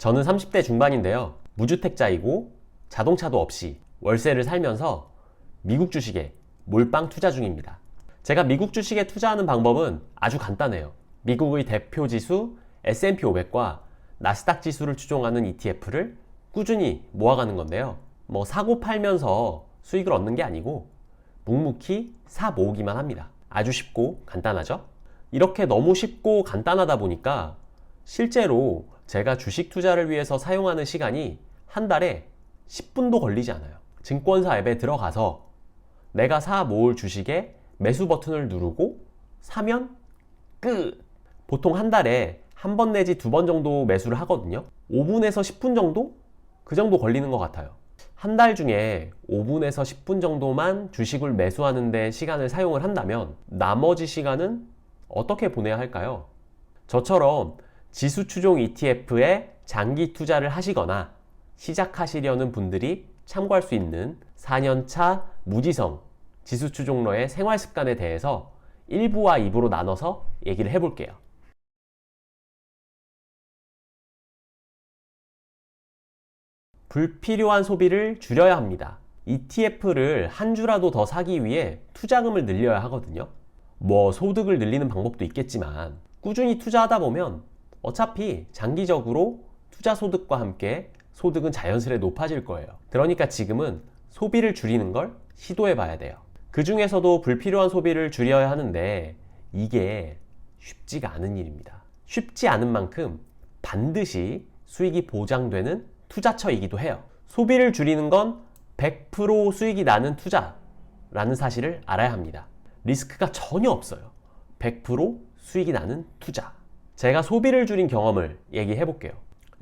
저는 30대 중반인데요. 무주택자이고 자동차도 없이 월세를 살면서 미국 주식에 몰빵 투자 중입니다. 제가 미국 주식에 투자하는 방법은 아주 간단해요. 미국의 대표 지수 S&P 500과 나스닥 지수를 추종하는 ETF를 꾸준히 모아가는 건데요. 뭐 사고 팔면서 수익을 얻는 게 아니고 묵묵히 사 모으기만 합니다. 아주 쉽고 간단하죠? 이렇게 너무 쉽고 간단하다 보니까 실제로 제가 주식 투자를 위해서 사용하는 시간이 한 달에 10분도 걸리지 않아요. 증권사 앱에 들어가서 내가 사 모을 주식에 매수 버튼을 누르고 사면 끝! 보통 한 달에 한 번 내지 두 번 정도 매수를 하거든요. 5분에서 10분 정도? 그 정도 걸리는 것 같아요. 한 달 중에 5분에서 10분 정도만 주식을 매수하는데 시간을 사용을 한다면 나머지 시간은 어떻게 보내야 할까요? 저처럼 지수 추종 ETF에 장기 투자를 하시거나 시작하시려는 분들이 참고할 수 있는 4년차 무지성 지수 추종러의 생활 습관에 대해서 1부와 2부로 나눠서 얘기를 해볼게요. 불필요한 소비를 줄여야 합니다. ETF를 한 주라도 더 사기 위해 투자금을 늘려야 하거든요. 뭐 소득을 늘리는 방법도 있겠지만 꾸준히 투자하다 보면 어차피 장기적으로 투자 소득과 함께 소득은 자연스레 높아질 거예요. 그러니까 지금은 소비를 줄이는 걸 시도해 봐야 돼요. 그 중에서도 불필요한 소비를 줄여야 하는데 이게 쉽지가 않은 일입니다. 쉽지 않은 만큼 반드시 수익이 보장되는 투자처이기도 해요. 소비를 줄이는 건 100% 수익이 나는 투자라는 사실을 알아야 합니다. 리스크가 전혀 없어요. 100% 수익이 나는 투자. 제가 소비를 줄인 경험을 얘기해 볼게요.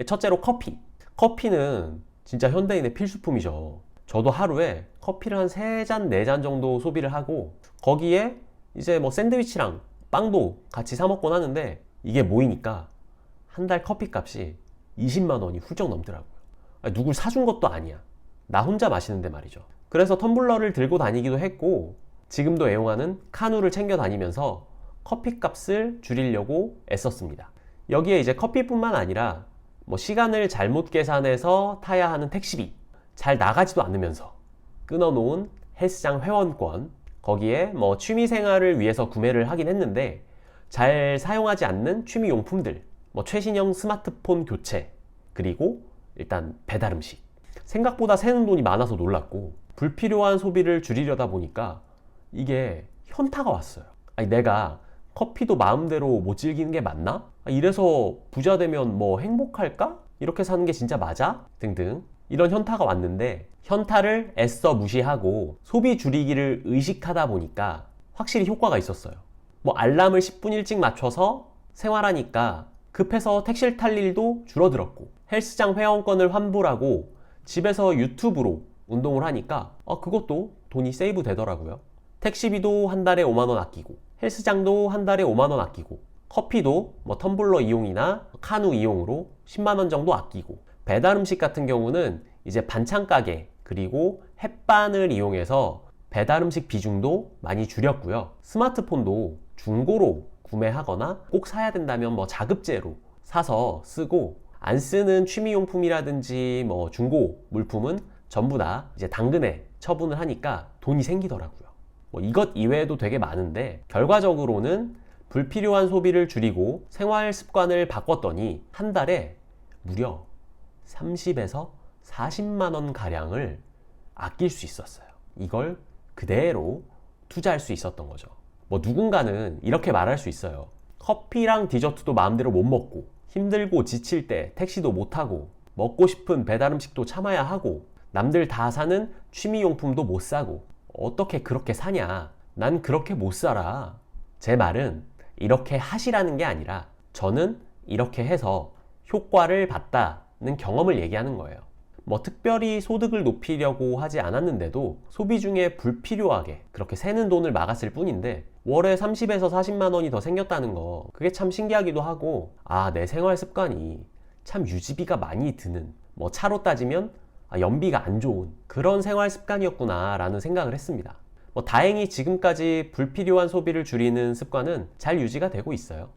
첫째로 커피. 커피는 진짜 현대인의 필수품이죠. 저도 하루에 커피를 한 3잔, 4잔 정도 소비를 하고 거기에 이제 뭐 샌드위치랑 빵도 같이 사 먹곤 하는데 이게 모이니까 한 달 커피 값이 20만 원이 훌쩍 넘더라고요. 누굴 사준 것도 아니야. 나 혼자 마시는데 말이죠. 그래서 텀블러를 들고 다니기도 했고 지금도 애용하는 카누를 챙겨 다니면서 커피 값을 줄이려고 애썼습니다. 여기에 이제 커피뿐만 아니라 뭐 시간을 잘못 계산해서 타야 하는 택시비, 잘 나가지도 않으면서 끊어놓은 헬스장 회원권, 거기에 뭐 취미 생활을 위해서 구매를 하긴 했는데 잘 사용하지 않는 취미 용품들, 뭐 최신형 스마트폰 교체, 그리고 일단 배달 음식. 생각보다 새는 돈이 많아서 놀랐고 불필요한 소비를 줄이려다 보니까 이게 현타가 왔어요. 아니 내가 커피도 마음대로 못 즐기는 게 맞나? 아, 이래서 부자 되면 뭐 행복할까? 이렇게 사는 게 진짜 맞아? 등등 이런 현타가 왔는데 현타를 애써 무시하고 소비 줄이기를 의식하다 보니까 확실히 효과가 있었어요. 뭐 알람을 10분 일찍 맞춰서 생활하니까 급해서 택시를 탈 일도 줄어들었고 헬스장 회원권을 환불하고 집에서 유튜브로 운동을 하니까 어, 그것도 돈이 세이브 되더라고요. 택시비도 한 달에 5만 원 아끼고 헬스장도 한 달에 5만 원 아끼고 커피도 뭐 텀블러 이용이나 카누 이용으로 10만 원 정도 아끼고 배달 음식 같은 경우는 이제 반찬 가게 그리고 햇반을 이용해서 배달 음식 비중도 많이 줄였고요. 스마트폰도 중고로 구매하거나 꼭 사야 된다면 뭐 자급제로 사서 쓰고 안 쓰는 취미용품이라든지 뭐 중고 물품은 전부 다 이제 당근에 처분을 하니까 돈이 생기더라고요. 뭐 이것 이외에도 되게 많은데 결과적으로는 불필요한 소비를 줄이고 생활 습관을 바꿨더니 한 달에 무려 30에서 40만 원 가량을 아낄 수 있었어요. 이걸 그대로 투자할 수 있었던 거죠. 뭐 누군가는 이렇게 말할 수 있어요. 커피랑 디저트도 마음대로 못 먹고 힘들고 지칠 때 택시도 못 타고 먹고 싶은 배달 음식도 참아야 하고 남들 다 사는 취미 용품도 못 사고 어떻게 그렇게 사냐? 난 그렇게 못 살아. 제 말은 이렇게 하시라는 게 아니라 저는 이렇게 해서 효과를 봤다는 경험을 얘기하는 거예요. 뭐 특별히 소득을 높이려고 하지 않았는데도 소비 중에 불필요하게 그렇게 새는 돈을 막았을 뿐인데 월에 30에서 40만 원이 더 생겼다는 거 그게 참 신기하기도 하고 아 내 생활 습관이 참 유지비가 많이 드는 뭐 차로 따지면 아, 연비가 안 좋은 그런 생활 습관이었구나 라는 생각을 했습니다. 뭐 다행히 지금까지 불필요한 소비를 줄이는 습관은 잘 유지가 되고 있어요.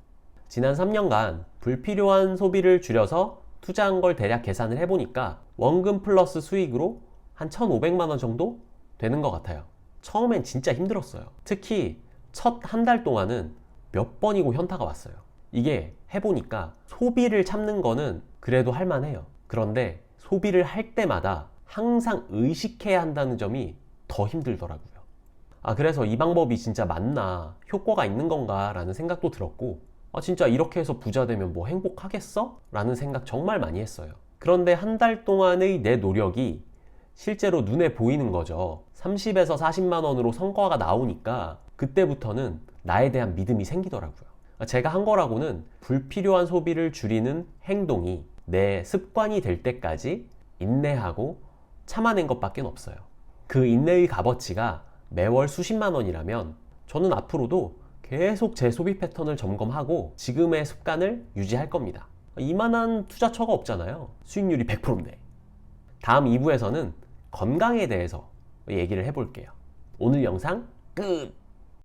지난 3년간 불필요한 소비를 줄여서 투자한 걸 대략 계산을 해보니까 원금 플러스 수익으로 한 1,500만 원 정도 되는 것 같아요. 처음엔 진짜 힘들었어요. 특히 첫 한 달 동안은 몇 번이고 현타가 왔어요. 이게 해보니까 소비를 참는 거는 그래도 할만해요. 그런데 소비를 할 때마다 항상 의식해야 한다는 점이 더 힘들더라고요. 아, 그래서 이 방법이 진짜 맞나, 효과가 있는 건가 라는 생각도 들었고, 아, 진짜 이렇게 해서 부자 되면 뭐 행복하겠어? 라는 생각 정말 많이 했어요. 그런데 한 달 동안의 내 노력이 실제로 눈에 보이는 거죠. 30에서 40만 원으로 성과가 나오니까 그때부터는 나에 대한 믿음이 생기더라고요. 제가 한 거라고는 불필요한 소비를 줄이는 행동이 내 습관이 될 때까지 인내하고 참아낸 것밖에 없어요. 그 인내의 값어치가 매월 수십만 원이라면 저는 앞으로도 계속 제 소비 패턴을 점검하고 지금의 습관을 유지할 겁니다. 이만한 투자처가 없잖아요. 수익률이 100%인데. 다음 2부에서는 건강에 대해서 얘기를 해볼게요. 오늘 영상 끝!